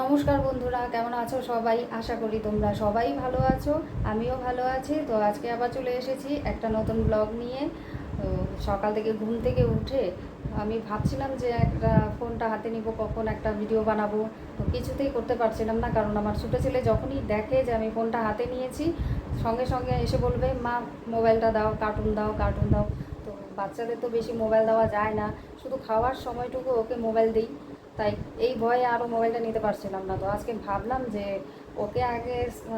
নমস্কার বন্ধুরা, কেমন আছো সবাই? আশা করি তোমরা সবাই ভালো আছো, আমিও ভালো আছি। তো আজকে আবার চলে এসেছি একটা নতুন ব্লগ নিয়ে। তো সকাল থেকে ঘুম থেকে উঠে আমি ভাবছিলাম যে একটা ফোনটা হাতে নিব, কখন একটা ভিডিও বানাবো। তো কিছুতেই করতে পারছিলাম না, কারণ আমার ছোটো ছেলে যখনই দেখে যে আমি ফোনটা হাতে নিয়েছি, সঙ্গে সঙ্গে এসে বলবে, মা, মোবাইলটা দাও কার্টুন দাও কার্টুন দাও। বাচ্চাদের তো বেশি মোবাইল দেওয়া যায় না। শুধু খাওয়ার সময়টুকু ওকে মোবাইল দিই। তাই এই ভয়ে আরও মোবাইলটা নিতে পারছিলাম না তো। আজকে ভাবলাম যে ওকে আগে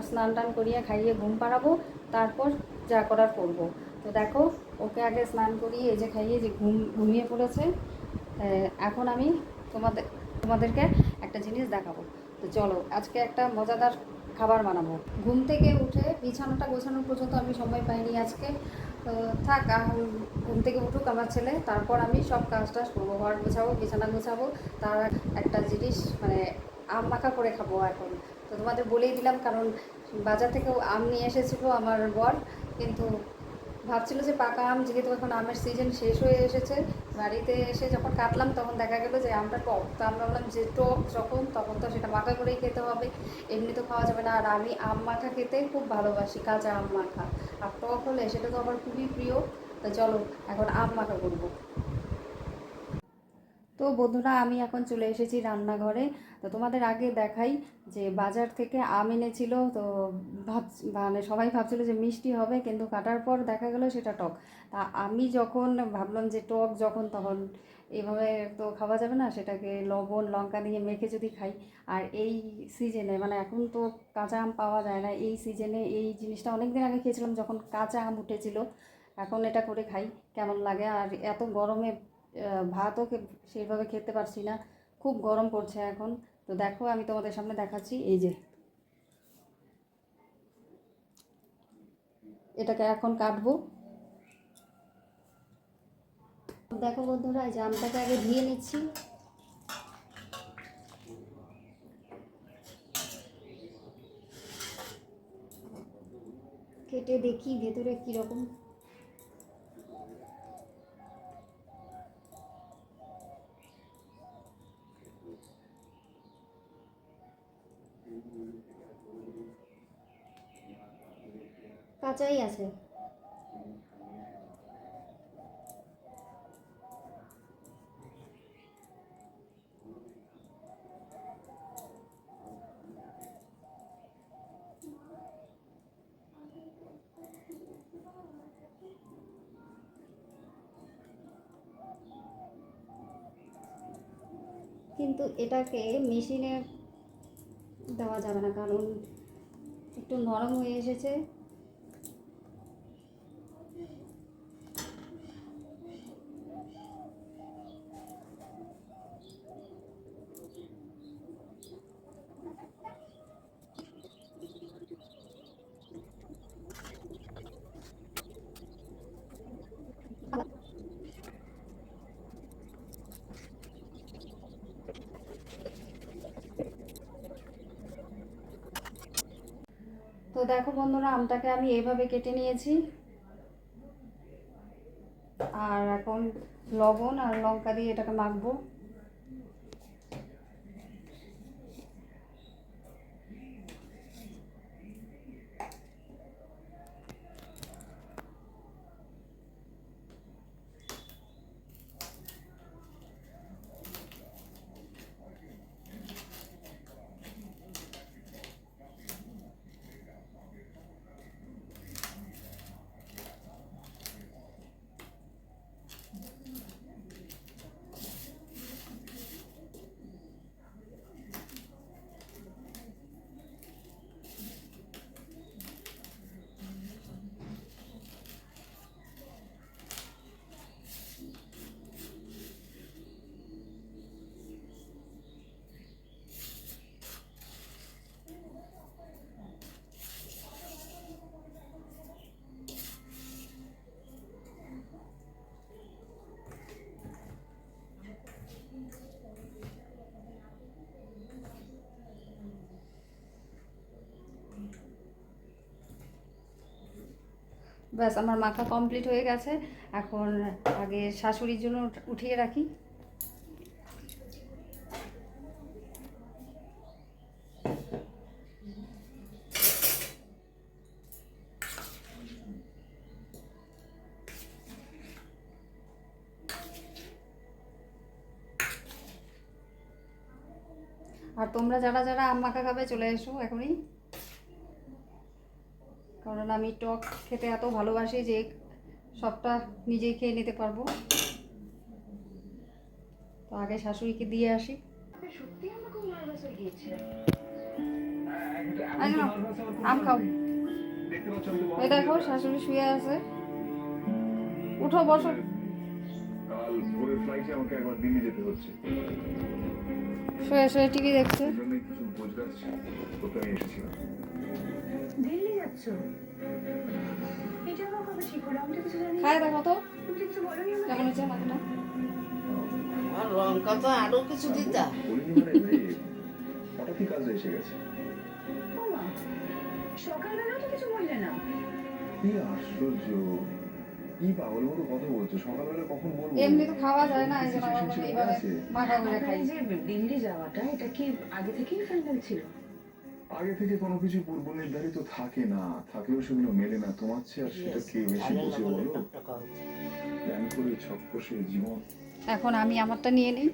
স্নান টান করিয়ে খাইয়ে ঘুম পাড়াবো, তারপর যা করার করব। তো দেখো, ওকে আগে স্নান করিয়ে এই যে খাইয়ে যে ঘুম ঘুমিয়ে পড়েছে এখন আমি তোমাদের, তোমাদেরকে একটা জিনিস দেখাবো। তো চলো, আজকে একটা মজাদার খাবার বানাবো। ঘুম থেকে উঠে বিছানাটা গোছানো পর্যন্ত আমি সময় পাইনি আজকে। তো থাক ঘুম থেকে উঠুক আমার ছেলে, তারপর আমি সব কাজ টাজ করব, ঘর গোছাবো, বিছানা গোছাবো, তার একটা জিনিস মানে আম মাখা করে খাব এখন। তো তোমাদের বলেই দিলাম, কারণ বাজার থেকেও আম নিয়ে এসেছিল আমার বর, কিন্তু ভাবছিল যে পাকা আম, যেহেতু এখন আমের সিজন শেষ হয়ে এসেছে, বাড়িতে এসে যখন কাটলাম তখন দেখা গেলো যে আমটা টক তো আমরা বললাম যে টক যখন, তখন তো সেটা মাখা করেই খেতে হবে, এমনি তো খাওয়া যাবে না। আর আমি আম মাখা খেতে খুব ভালোবাসি, কাঁচা আম মাখা। আর টক হলে সেটা তো আমার খুবই প্রিয়। তো চলো, এখন আম মাখা করব। তো বন্ধুরা, আমি এখন চলে এসেছি রান্নাঘরে। তো তোমাদের আগে দেখাই যে বাজার থেকে আম এনেছিল। তো ভাব মানে সবাই ভাবছিল যে মিষ্টি হবে, কিন্তু কাটার পর দেখা গেল সেটা টক। তা আমি যখন ভাবলাম যে টক যখন, তখন এভাবে তো খাওয়া যাবে না, সেটাকে লবণ, লঙ্কা দিয়ে মেখে যদি খাই। আর এই সিজনে মানে এখন তো কাঁচা আম পাওয়া যায় না, এই সিজনে এই জিনিসটা অনেক দিন আগে খেয়েছিলাম, যখন কাঁচা আম উঠেছিল। এখন এটা করে খাই, কেমন লাগে? আর এত গরমে ভাতও সেইভাবে খেতে পারছি না। খুব গরম পড়ছে এখন। তো দেখো, আমি তোমাদের সামনে দেখাচ্ছি। এই যে। এটাকে এখন কাটবো। দেখো বন্ধুরা, এই যে আমটাকে আগে ধুয়ে নিচ্ছি। কেটে দেখি ভেতরে কীরকম কাঁচাই আছে। কিন্তু এটাকে মেশিনে দেওয়া যাবে না কারণ একটু নরম হয়ে এসেছে। দেখো বন্ধুরা, আমটাকে আমি এইভাবে কেটে নিয়েছি। আর এখন লবণ আর লঙ্কা দিয়ে এটাকে মাখবো। ব্যাস, আমার মাখা কমপ্লিট হয়ে গেছে। এখন আগে শাশুড়ির জন্য উঠিয়ে রাখি। আর তোমরা যারা যারা আম মাখা খাবে চলে এসো এখনই। কারণ আমি টক খেতে এত ভালোবাসি যে সবটা নিজেই খেয়ে নিতে পারব। তো আগে শাশুড়িকে দিয়ে আসি। আম খাও। এই দেখো শাশুড়ি শুয়ে আছে। উঠো বসো। কাল ভোরের ফ্লাইটে আমাকে একবার দিল্লি যেতে হচ্ছে। শুয়ে শুয়ে টিভি দেখছে। কিছু আমি এসেছিলাম? দিল্লি যাচ্ছ এটা আমার কবে ঠিক হলো আমি তো কিছু জানি খায় দেখো তো। তুমি কিছু বলোনি আমাকে। কেমন হচ্ছে মাথাটা? আর লঙ্কা তো আরও কিছু দিতা। বলিনি মানে রে হঠাৎই কাজে এসে গেছে। সকালবেলাও তো কিছু বললে না। কি আশ্চর্য। কি পাগল মতো কথা বলছো? সকালবেলা কখন বলব? এমনি তো খাওয়া যায় না এই জন্য আমার এইভাবে মাখা করে খাই যে দিল্লি যাওয়াটা এটা কি আগে থেকেই ফাইনাল ছিল? আগে থেকে কোনো কিছু পূর্ব নির্ধারিত থাকে না থাকলেও সেগুলো মেলে না। তোমার চেয়ে আর সেটা কে বেশি বোঝে বলো? প্ল্যান করে ছক কষে জীবন। এখন আমি আমারটা নিয়ে নিই।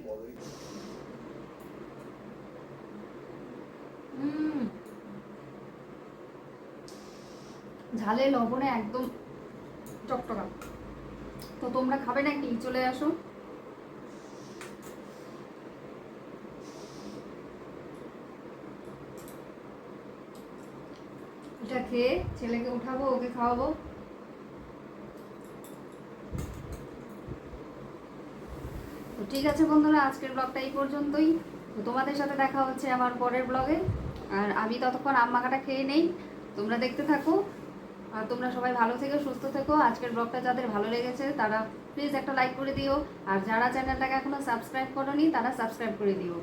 ঝালে লবণে একদম চকটকা তো তোমরা খাবে নাকি? চলে আসো। এটা খেয়ে ছেলেকে উঠাবো, ওকে খাওয়াবো। তো ঠিক আছে বন্ধুরা, আজকের ব্লগটা এই পর্যন্তই। তো তোমাদের সাথে দেখা হচ্ছে আমার পরের ব্লগে আর আমি ততক্ষণ আম মাখাটা খেয়ে নেই। তোমরা দেখতে থাকো। আর তোমরা সবাই ভালো থেকো, সুস্থ থেকো। আজকের ব্লগটা যাদের ভালো লেগেছে, তারা প্লিজ একটা লাইক করে দিও। আর যারা চ্যানেলটাকে এখনও সাবস্ক্রাইব করোনি, তারা সাবস্ক্রাইব করে দিও।